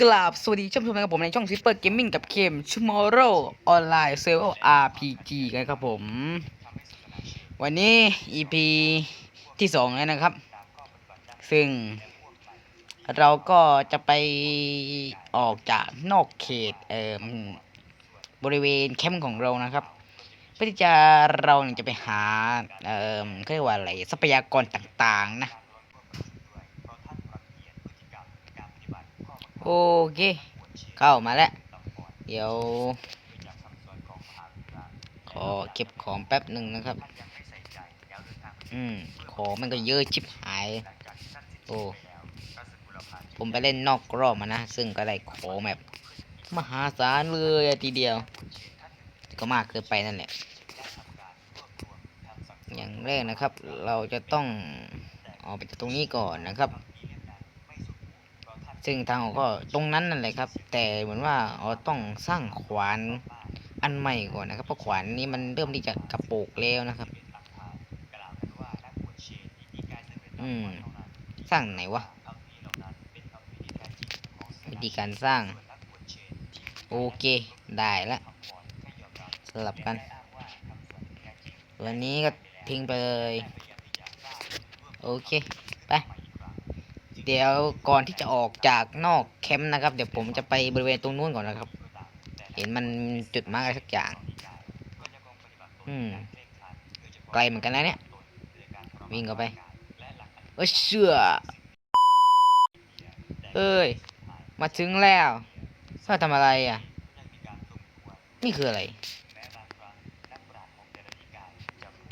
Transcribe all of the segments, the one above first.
กราบสวัสดีท่านผู้ชมนะครับผมในช่องซิปเปอร์เกมมิ่งกับเกม Tomorrow Online Server RPG กันครับผม วันนี้ EP ที่สองแล้วนะครับ ซึ่ง เราก็จะไปออกจากนอกเขตเอ่อบริเวณแคมป์ของเรานะครับเพื่อที่จะเราจะไปหาเอ่อเขาเรียกว่าอะไรทรัพยากรต่างๆนะ โอเค เข้ามาแล้ว เดี๋ยว ขอเก็บของแป๊บหนึ่งนะครับ อืม ของมันก็เยอะชิบหาย โอ้ ผมไปเล่นนอกรอบมานะ ซึ่งก็ได้ของแบบ มหาศาลเลยทีเดียว ก็มากเกินไปนั่นแหละ อย่างแรกนะครับ เราจะต้องออกไปจากตรงนี้ก่อนนะครับ ซึ่งทางออกก็ตรงนั้นนั่นแหละครับ แต่เหมือนว่าเราต้องสร้างขวานอันใหม่ก่อนนะครับเพราะขวานนี้มันเริ่มที่จะกระโปกแล้วนะครับ อืมสร้างไหนวะวิธีการสร้าง โอเคได้ละสลับกันตัวนี้ก็ทิ้งไปเลย โอเค เดี๋ยวก่อนที่จะออกจากนอกแคมป์นะครับ เดี๋ยวผมจะไปบริเวณตรงนู้นก่อนนะครับ เห็นมันจุดมาร์กอะไรสักอย่าง อืมไกลเหมือนกันนะเนี่ย วิ่งเข้าไปเอ้ยเชื่อเอ้ย มาถึงแล้วเธอทำอะไรอะ นี่คืออะไร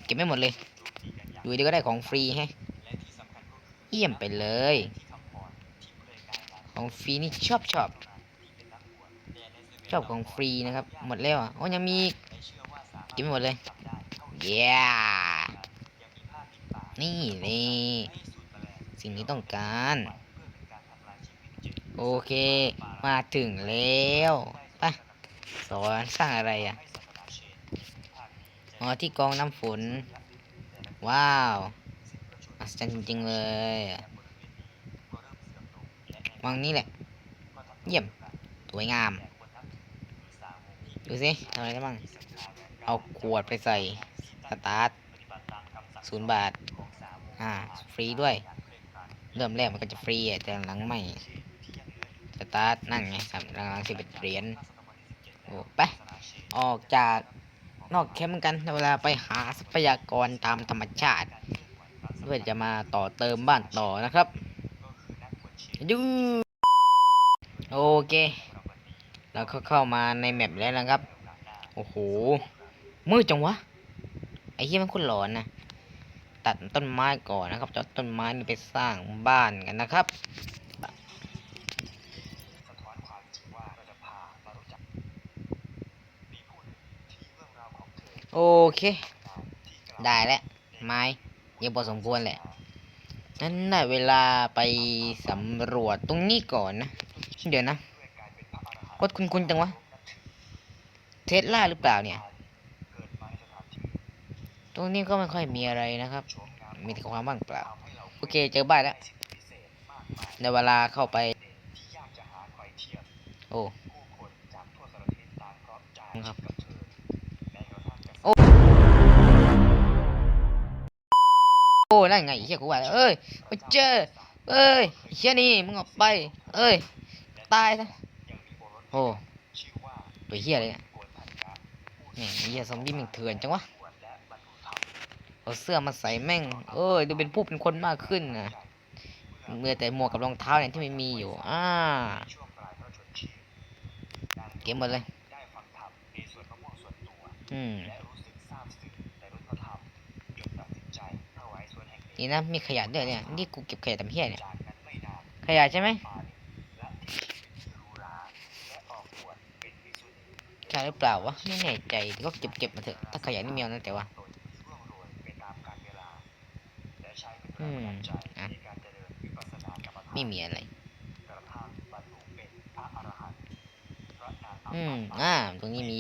เก็บไม่หมดเลย อยู่ดีก็ได้ของฟรีให้ เยี่ยมไปเลย ของฟรีนี่ชอบชอบชอบของฟรีนะครับ หมดแล้วอะโอ้ยังมีกินหมดเลยเย้นี่นี่สิ่งที่ต้องการ โอเค มาถึงแล้วไปสอนสร้างอะไรอะอ๋อที่กองน้ำฝน ว้าว อัศจรรย์จริงๆเลยอะวางนี้แหละ เยี่ยม สวยงาม ดูสิทำอะไรได้บ้าง เอาขวดไปใส่ สตาร์ทศูนย์บาท อ่า ฟรีด้วย เริ่มแรกมันก็จะฟรีแต่หลังไม่ สตาร์ทนั่นไงสามหลังสิบเอ็ดเหรียญ โอ้ไป ออกจากนอกแคมป์กันเวลาไปหาทรัพยากรตามธรรมชาติ เพื่อจะมาต่อเติมบ้านต่อนะครับยูโอเค เราก็เข้ามาในแมปแล้วนะครับ โอ้โห มืดจังวะ ไอ้เหี้ยมันคนหลอนนะตัดต้นไม้ก่อนนะครับจะต้นไม้นี่ไปสร้างบ้านกันนะครับโอเค ได้แล้วไม้ เยอะพอสมควรแหละนั้นได้เวลาไปสำรวจตรงนี้ก่อนนะ เดี๋ยวนะกดคุณคุณจังวะ เทสลาหรือเปล่าเนี่ย ตรงนี้ก็ไม่ค่อยมีอะไรนะครับ มีแต่ความว่างเปล่า โอเคเจอบ้านแล้วในเวลาเข้าไป โอ้ โอ้ไงไอ้เฮียกูว่าแล้วเอ้ยมาเจอเอ้ยเฮียนี่มึงออกไป เอ้ยตายซะโอ้ตัวเฮียเลยเนี่ยแม่งไอ้เฮียซอมบี้มึงเถื่อนจังวะเอาเสื้อมาใส่แม่ง เอ้ยดูเป็นผู้เป็นคนมากขึ้นนะเมื่อแต่หมวกกับรองเท้าเนี่ยที่ไม่มีอยู่อ่าเก็บหมดเลยอืม นี่นะมีขยะด้วยเนี่ยนี่กูเก็บขยะทำเพี้ยเนี่ยขยะใช่ไหมใช่หรือเปล่าวะไม่แน่ใจก็เก็บเก็บมาเถอะถ้าขยะนี่แมวนะแต่ว่าอืมอะไม่มีอะไรอืมอ่าตรงนี้มี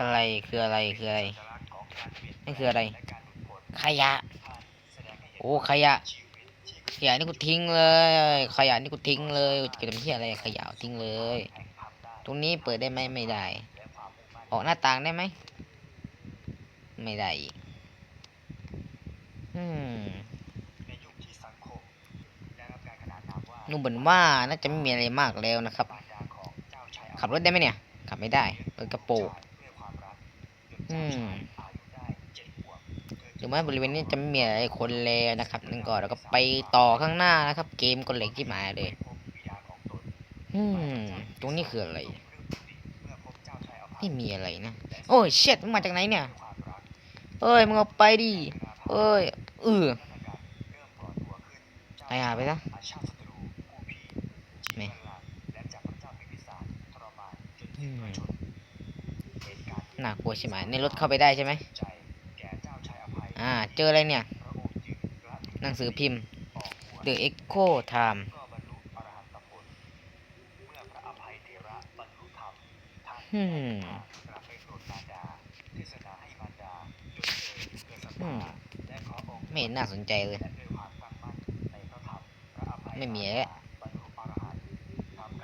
อะไรคืออะไรคืออะไรนี่คืออะไร ขยะ โอ้ขยะ ขยะนี่กูทิ้งเลย ขยะนี่กูทิ้งเลยจะเป็นที่อะไรขยะทิ้งเลย ตรงนี้เปิดได้ไหมไม่ได้ ออกหน้าต่างได้ไหม ไม่ได้อีกอืมนุ่มเหมือนว่าน่าจะไม่มีอะไรมากแล้วนะครับ ขับรถได้ไหมเนี่ย ขับไม่ได้เปิดกระโปรงอืม ถึงแม้บริเวณนี้จะไม่มีอะไรคนแล้วนะครับนั่นก็เราก็ไปต่อข้างหน้านะครับ เกมก็เหล็กที่หมายเลยอืมตรงนี้คืออะไรไม่มีอะไรนะ โอ้ยเช็ดมาจากไหนเนี่ยเอ้ยมึงเอาไปดิเอ้ยเออไอ้หาไปซะแม่น่ากลัวใช่ไหมในรถเข้าไปได้ใช่ไหม เจออะไรเนี่ย หนังสือพิมพ์ The Echo Time อืมอืมไม่เห็นน่าสนใจเลย ไม่มีแล้ว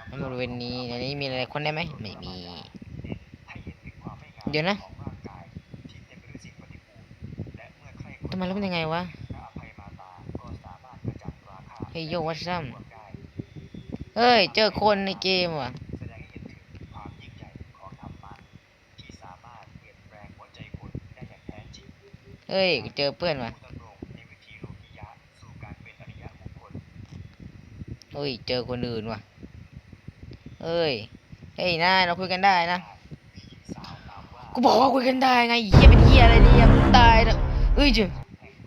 แล้วบริเวณนี้ในนี้มีอะไรคนได้ไหม ไม่มี เดี๋ยวนะ ทำไมรู้เป็นยังไงวะเฮ้ยโยวัชซัมเฮ้ย เจอคนในเกมว่ะเฮ้ย เจอเพื่อนว่ะเฮ้ย เจอคนอื่นว่ะเฮ้ย เฮ้ยนายเราคุยกันได้นะ กูบอกว่าคุยกันได้ไงเฮียเป็นเฮียอะไรเนี่ยตายแล้วเฮ้ยจ้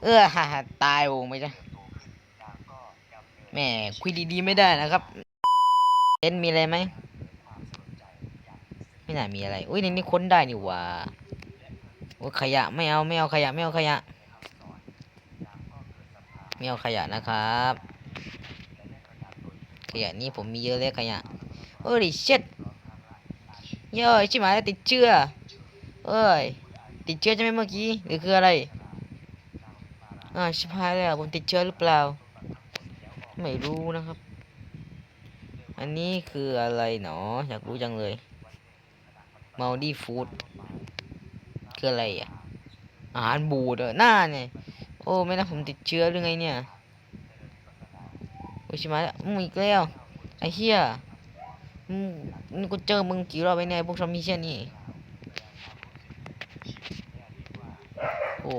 เออฮ่าตายโอ้ไม่ใช่แหม่คุยดีๆไม่ได้นะครับเอ็นมีอะไรไหมไม่น่ามีอะไรอุ้ยในนี้ค้นได้นี่ว่าโอ้ขยะไม่เอาไม่เอาขยะไม่เอาขยะไม่เอาขยะนะครับ ขยะนี่ผมมีเยอะเลยขยะโอ้ยเช็ดเย้ยชิบหายติดเชื้อเอ้ยติดเชื้อใช่ไหมเมื่อกี้หรือคืออะไร อ่าชิบหายแล้วผมติดเชื้อหรือเปล่า ไม่รู้นะครับ อันนี้คืออะไรหนอ อยากรู้จังเลยมัลดี้ฟู้ดคืออะไรอะ อาหารบูดเออหน้าเนี่ย โอ้ไม่นะผมติดเชื้อหรือไงเนี่ยโอ้ชิบหายแล้วมึงอีกแล้วไอ้เหี้ยมึงนี่กูเจอมึงกี่รอบไปเนี่ยพวกทอมมี่เช่นนี่โอ้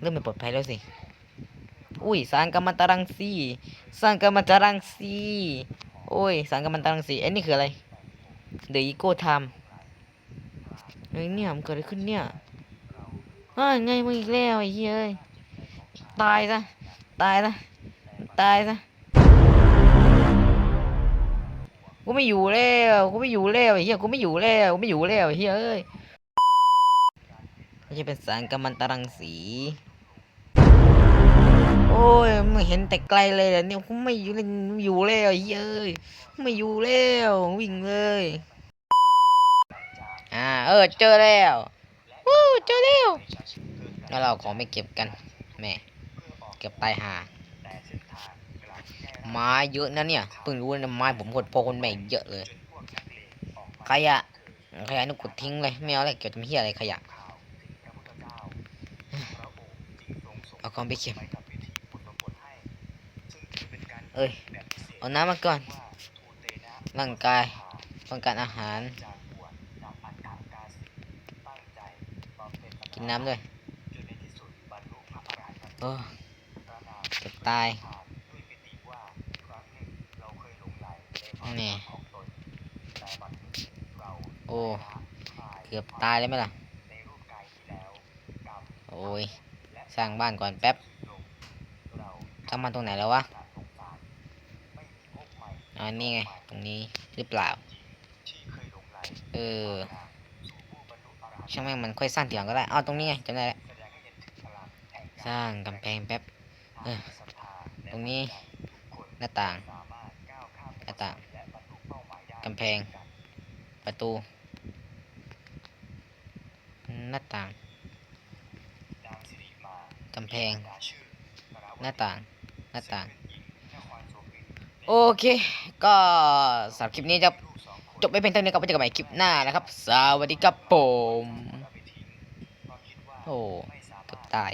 เริ่มไม่ปลอดภัยแล้วสิ อุ้ยสารกัมมันตรังสีสารกัมมันตรังสีโอ้ยสารกัมมันตรังสีไอ้นี่คืออะไร The Ego Time เฮ้ยเนี่ยมันเกิดอะไรขึ้นเนี่ยอ้าไงมึงอีกแล้วไอ้เหี้ย ตายซะ ตายซะ ตายซะ กูไม่อยู่แล้ว กูไม่อยู่แล้วไอ้เหี้ย กูไม่อยู่แล้ว กูไม่อยู่แล้วไอ้เหี้ยเอ้ยนี่เป็นสารกัมมันตรังสี โอ้ยไม่เห็นแต่ไกลเลยเนี่ยผมไม่อยู่เลยไม่อยู่แล้วเย้ยไม่อยู่แล้ววิ่งเลย อ่า เออเจอแล้ววู้เจอแล้วแล้วเราของไม่เก็บกันแม่เก็บไปหาไม้เยอะนะเนี่ยเพิ่งรู้นะไม้ผมกดโพคนแม่เยอะเลย ขยะขยะนี่กดทิ้งเลยไม่เอาอะไรเกี่ยวกับเหี้ยอะไรขยะเอาของไปเก็บ เอ้ย เอาน้ำมาก่อน ร่างกายต้องการอาหาร กินน้ำด้วยโอ้เกือบตายนี่โอ้ เกือบตายเลยไหมล่ะ โอ้ย สร้างบ้านก่อนแป๊บสร้างบ้านตรงไหนแล้ววะ อันนี้ไง ตรงนี้หรือเปล่า เออ ช่างแม่งมันค่อยสร้างทีหลังก็ได้ อ้าวตรงนี้ไงจำได้แล้วสร้างกำแพงแป๊บเออตรงนี้หน้าต่าง หน้าต่างกำแพง ประตู หน้าต่างกำแพง หน้าต่าง หน้าต่าง โอเค ก็สำหรับคลิปนี้จะจบไปเพียงเท่านี้ครับไว้เจอกันใหม่คลิปหน้านะครับ สวัสดีครับผมโอ้เกือบตาย